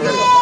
భగవంతుడు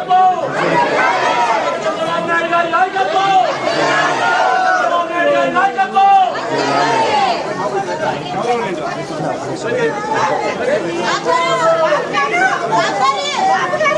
わかる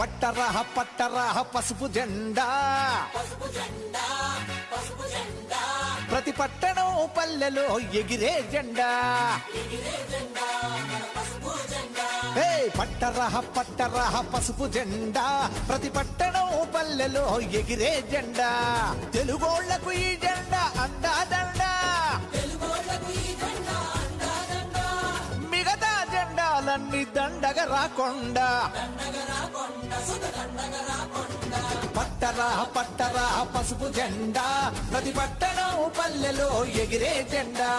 పట్టరహ పట్టరహ పసుపు జెండా. ప్రతి పట్టణం పల్లెలో ఎగిరే జెండా. హే పట్టరహ పట్టరహ పసుపు జెండా. ప్రతి పట్టణం పల్లెలో ఎగిరే జెండా. తెలుగోళ్ళకు ఈ జెండా అందాదండా మిగతా జెండాలన్నీ దండగ రాకుండా. పట్టరా పట్టరా పసుపు జెండా. ప్రతి పట్టణం పల్లెలో ఎగిరే జెండా.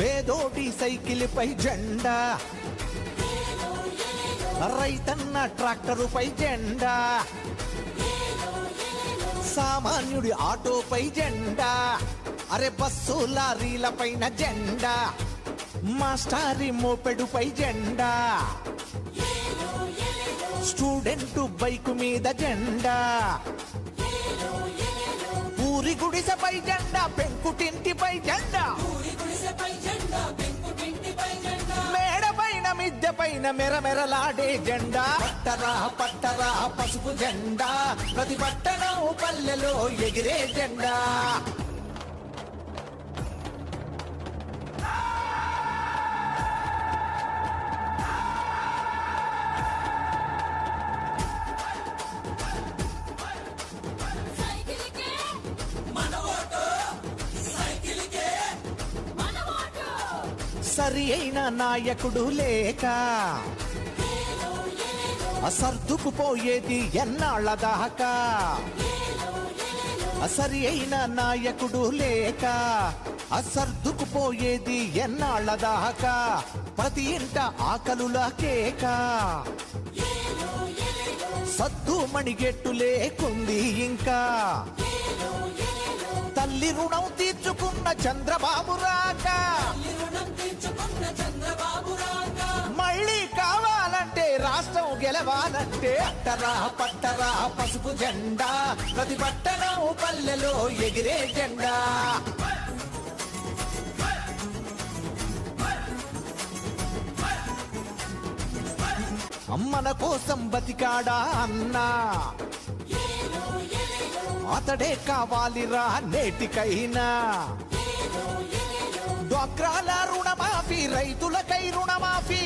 పేదోటి సైకిల్ పై జెండా. రైతన్న ట్రాక్టరుపై జెండా. సామాన్యుడి ఆటోపై జెండా. అరే బస్సు లారీల పైన జెండా. మాస్టారి మోపెడుపై జెండా. స్టూడెంట్ బైక్ మీద జెండా. ఊరి గుడిసెపై జెండా పెంకుటింటిపై జెండా. మిద్దె పైన మెరమెరలాడే జెండా. పట్టరా పట్టరా పసుపు జెండా. ప్రతి పట్టణం పల్లెలో ఎగిరే జెండా. సరి అయిన నాయకుడు లేక సర్దుకుపోయేది ఎన్నాళ్ళ దాకా? సరి అయిన నాయకుడు లేక అసర్దుకుపోయేది ఎన్నాళ్ళ దాకా? ప్రతి ఇంట ఆకలుల కేక. సద్దు మణిగెట్టు లేకుంది ఇంకా. తల్లి రుణం తీర్చుకున్న చంద్రబాబు రాక. గెలవాలంటే అట్టరా పట్టరా పసుపు జెండా. ప్రతి పట్టణం పల్లెలో ఎగిరే జెండా. అమ్మన కోసం బతికాడా అన్నా? అతడే కావాలిరా నేటికైనా. డ్వాక్రాల రుణమాఫీ రైతులకై రుణమాఫీ.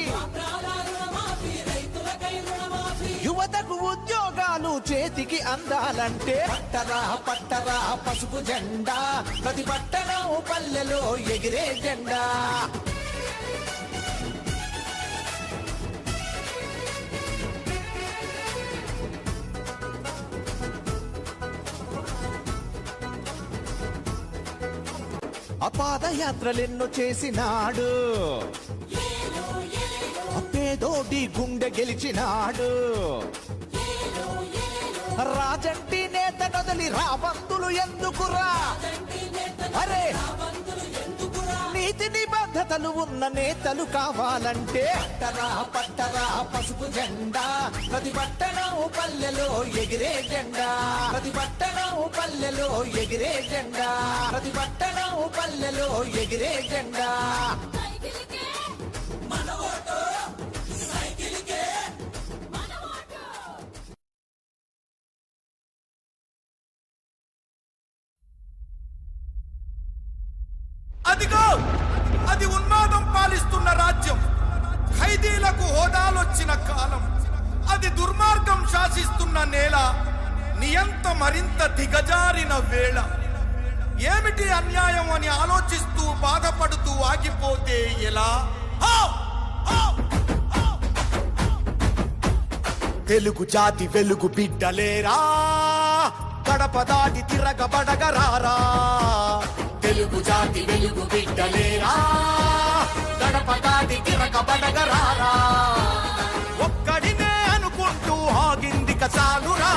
యువతకు ఉద్యోగాలు చేతికి అందాలంటే పట్టరా పట్టరా పసుపు జెండా. ప్రతి పట్టణం పల్లెలో ఎగిరే జెండా. అపాదయాత్రలెన్నో చేసినాడు. ఏదోటి గుండె గెలిచినాడు. రాజంటి నేత నొదలి రాబందులు ఎందుకురా? అరే నీతి నిబద్ధతలు ఉన్న నేతలు కావాలంటే పట్టరా పట్టరా పసుపు జెండా. ప్రతి పట్టణం పల్లెలో ఎగిరే జెండా. ప్రతి పట్టణం పల్లెలో ఎగిరే జెండా. ప్రతి పట్టణం పల్లెలో ఎగిరే జెండా. అది ఉన్మాదం పాలిస్తున్న రాజ్యం. ఖైదీలకు హోదాలొచ్చిన కాలం. అది దుర్మార్గం శాసిస్తున్న నేల. నియంత మరింత దిగజారిన వేళ. ఏమిటి అన్యాయం అని ఆలోచిస్తూ బాధపడుతూ ఆగిపోతే ఎలా? తెలుగు జాతి వెలుగు బిడ్డలేరా? కడప దాటి తిరగబడగరారా? తెలుగు జాతి వెలుగు బిడ్డలేరా? బడగరారా? ఒక్కడినే అనుకుంటూ ఆగింది కసాలురా